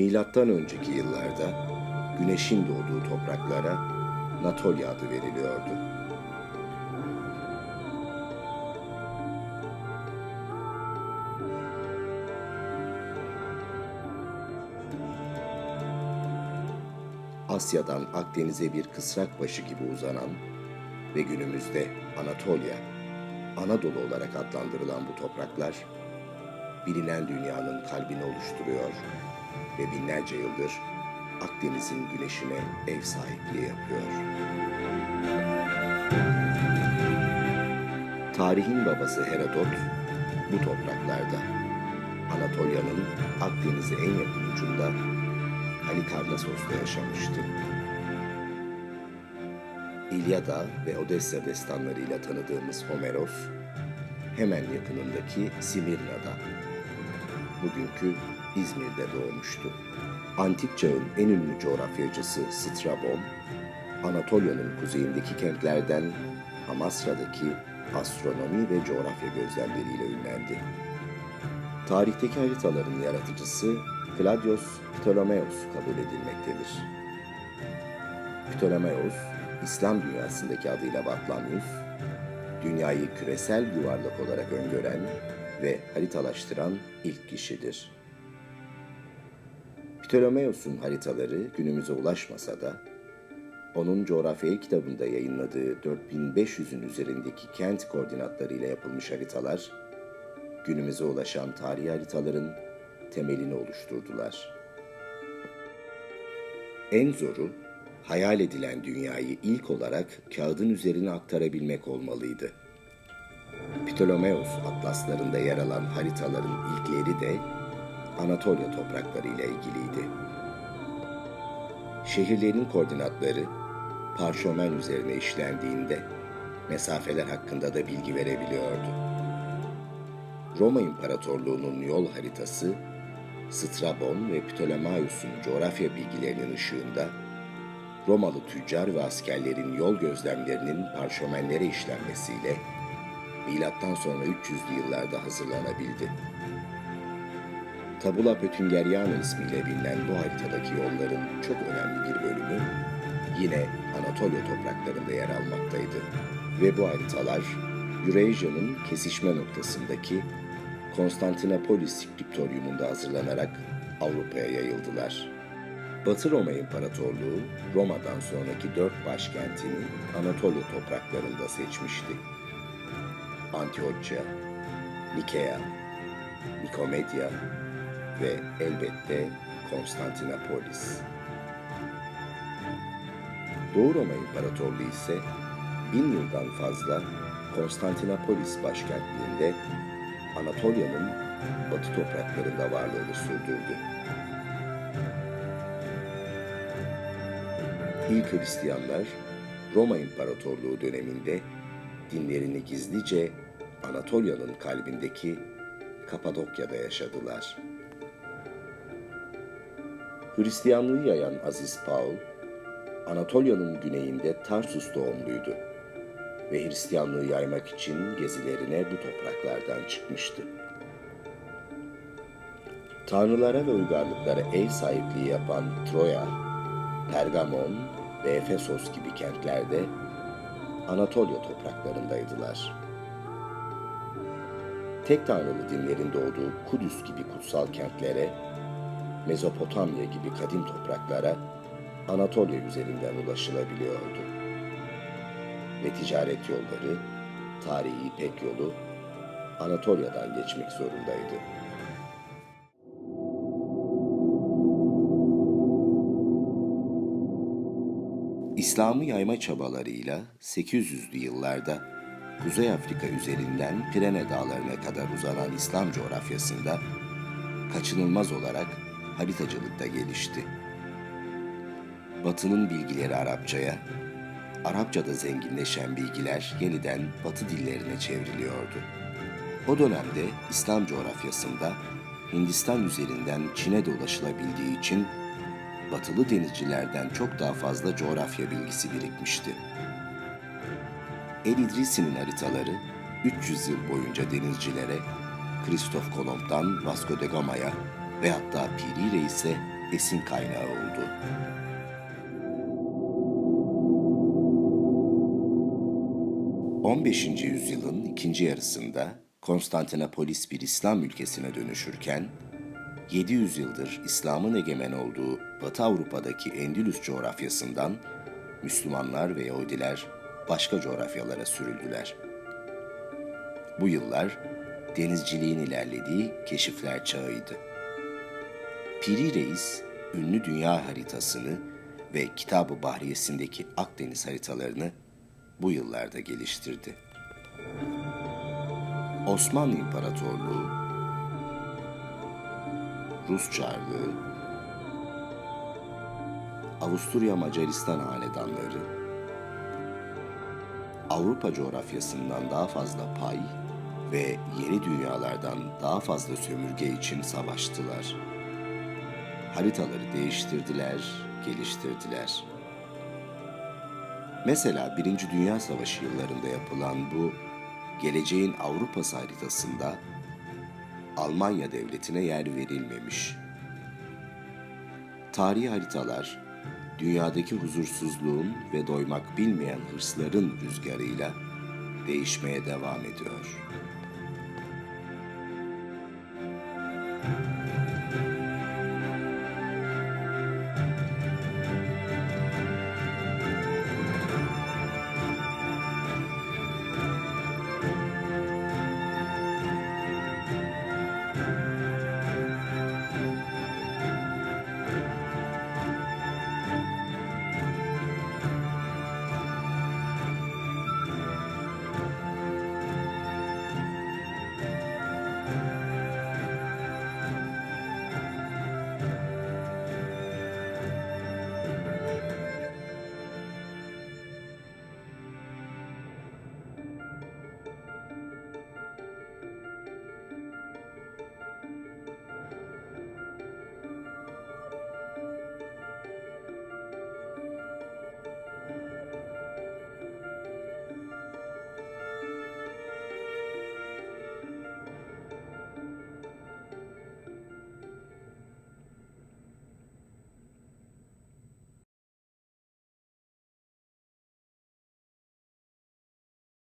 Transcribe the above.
Milattan önceki yıllarda güneşin doğduğu topraklara Natolya adı veriliyordu. Asya'dan Akdeniz'e bir kısrak başı gibi uzanan ve günümüzde Anatolia, Anadolu olarak adlandırılan bu topraklar, bilinen dünyanın kalbini oluşturuyor ve binlerce yıldır Akdeniz'in güneşine ev sahipliği yapıyor. Tarihin babası Herodot bu topraklarda Anatolia'nın Akdeniz'e en yakın ucunda Halikarnassos'ta yaşamıştı. İlyada ve Odessa destanlarıyla tanıdığımız Homeros, hemen yakınındaki Simirna'da, bugünkü İzmir'de doğmuştu. Antik çağın en ünlü coğrafyacısı Strabon, Anatolia'nın kuzeyindeki kentlerden Amasra'daki astronomi ve coğrafya gözlemleriyle ünlendi. Tarihteki haritaların yaratıcısı Claudius Ptolemeos kabul edilmektedir. Ptolemeos, İslam dünyasındaki adıyla Batlamyus, dünyayı küresel yuvarlak olarak öngören ve haritalaştıran ilk kişidir. Ptolemeos'un haritaları günümüze ulaşmasa da, onun coğrafya kitabında yayınladığı 4500'ün üzerindeki kent koordinatlarıyla yapılmış haritalar, günümüze ulaşan tarihi haritaların temelini oluşturdular. En zoru, hayal edilen dünyayı ilk olarak kağıdın üzerine aktarabilmek olmalıydı. Ptolemeos atlaslarında yer alan haritaların ilkleri de Anatolia topraklarıyla ilgiliydi. Şehirlerin koordinatları parşömen üzerine işlendiğinde mesafeler hakkında da bilgi verebiliyordu. Roma İmparatorluğu'nun yol haritası Strabon ve Ptolemaios'un coğrafya bilgilerinin ışığında Romalı tüccar ve askerlerin yol gözlemlerinin parşömenlere işlenmesiyle milattan sonra 300'lü yıllarda hazırlanabildi. Tabula Pötüngeriana ismiyle bilinen bu haritadaki yolların çok önemli bir bölümü yine Anatolia topraklarında yer almaktaydı. Ve bu haritalar Eurasia'nın kesişme noktasındaki Konstantinopolis kriptoryumunda hazırlanarak Avrupa'ya yayıldılar. Batı Roma İmparatorluğu, Roma'dan sonraki dört başkentini Anatolia topraklarında seçmişti. Antiochia, Nikea, Nikomedya ve elbette Konstantinopolis. Doğu Roma İmparatorluğu ise bin yıldan fazla Konstantinopolis başkentliğinde Anatolia'nın batı topraklarında varlığını sürdürdü. İlk Hristiyanlar Roma İmparatorluğu döneminde dinlerini gizlice Anatolia'nın kalbindeki Kapadokya'da yaşadılar. Hristiyanlığı yayan Aziz Paul, Anatolia'nın güneyinde Tarsus doğumluydu ve Hristiyanlığı yaymak için gezilerine bu topraklardan çıkmıştı. Tanrılara ve uygarlıklara ev sahipliği yapan Troya, Pergamon ve Efesos gibi kentlerde Anatolia topraklarındaydılar. Tek tanrılı dinlerin doğduğu Kudüs gibi kutsal kentlere, Mezopotamya gibi kadim topraklara Anatolia üzerinden ulaşılabiliyordu. Ve ticaret yolları, tarihi İpek yolu Anatolia'dan geçmek zorundaydı. İslam'ı yayma çabalarıyla 800'lü yıllarda Kuzey Afrika üzerinden Pirene Dağları'na kadar uzanan İslam coğrafyasında kaçınılmaz olarak haritacılıkta gelişti. Batı'nın bilgileri Arapçaya, Arapçada zenginleşen bilgiler yeniden Batı dillerine çevriliyordu. O dönemde İslam coğrafyasında Hindistan üzerinden Çin'e de ulaşılabildiği için batılı denizcilerden çok daha fazla coğrafya bilgisi birikmişti. El İdrisi'nin haritaları 300 yıl boyunca denizcilere Kristof Kolomb'dan Vasco da Gama'ya ve hatta Piri Reis'e besin kaynağı oldu. ...15. yüzyılın ikinci yarısında Konstantinopolis bir İslam ülkesine dönüşürken 700 yıldır İslam'ın egemen olduğu Batı Avrupa'daki Endülüs coğrafyasından Müslümanlar ve Yahudiler başka coğrafyalara sürüldüler. Bu yıllar denizciliğin ilerlediği keşifler çağıydı. Piri Reis, ünlü dünya haritasını ve Kitab-ı Bahriyesindeki Akdeniz haritalarını bu yıllarda geliştirdi. Osmanlı İmparatorluğu, Rus Çarlığı, Avusturya Macaristan hanedanları, Avrupa coğrafyasından daha fazla pay ve yeni dünyalardan daha fazla sömürge için savaştılar haritaları değiştirdiler, geliştirdiler. Mesela Birinci Dünya Savaşı yıllarında yapılan bu geleceğin Avrupa haritasında Almanya devletine yer verilmemiş. Tarihi haritalar dünyadaki huzursuzluğun ve doymak bilmeyen hırsların rüzgarıyla değişmeye devam ediyor. Müzik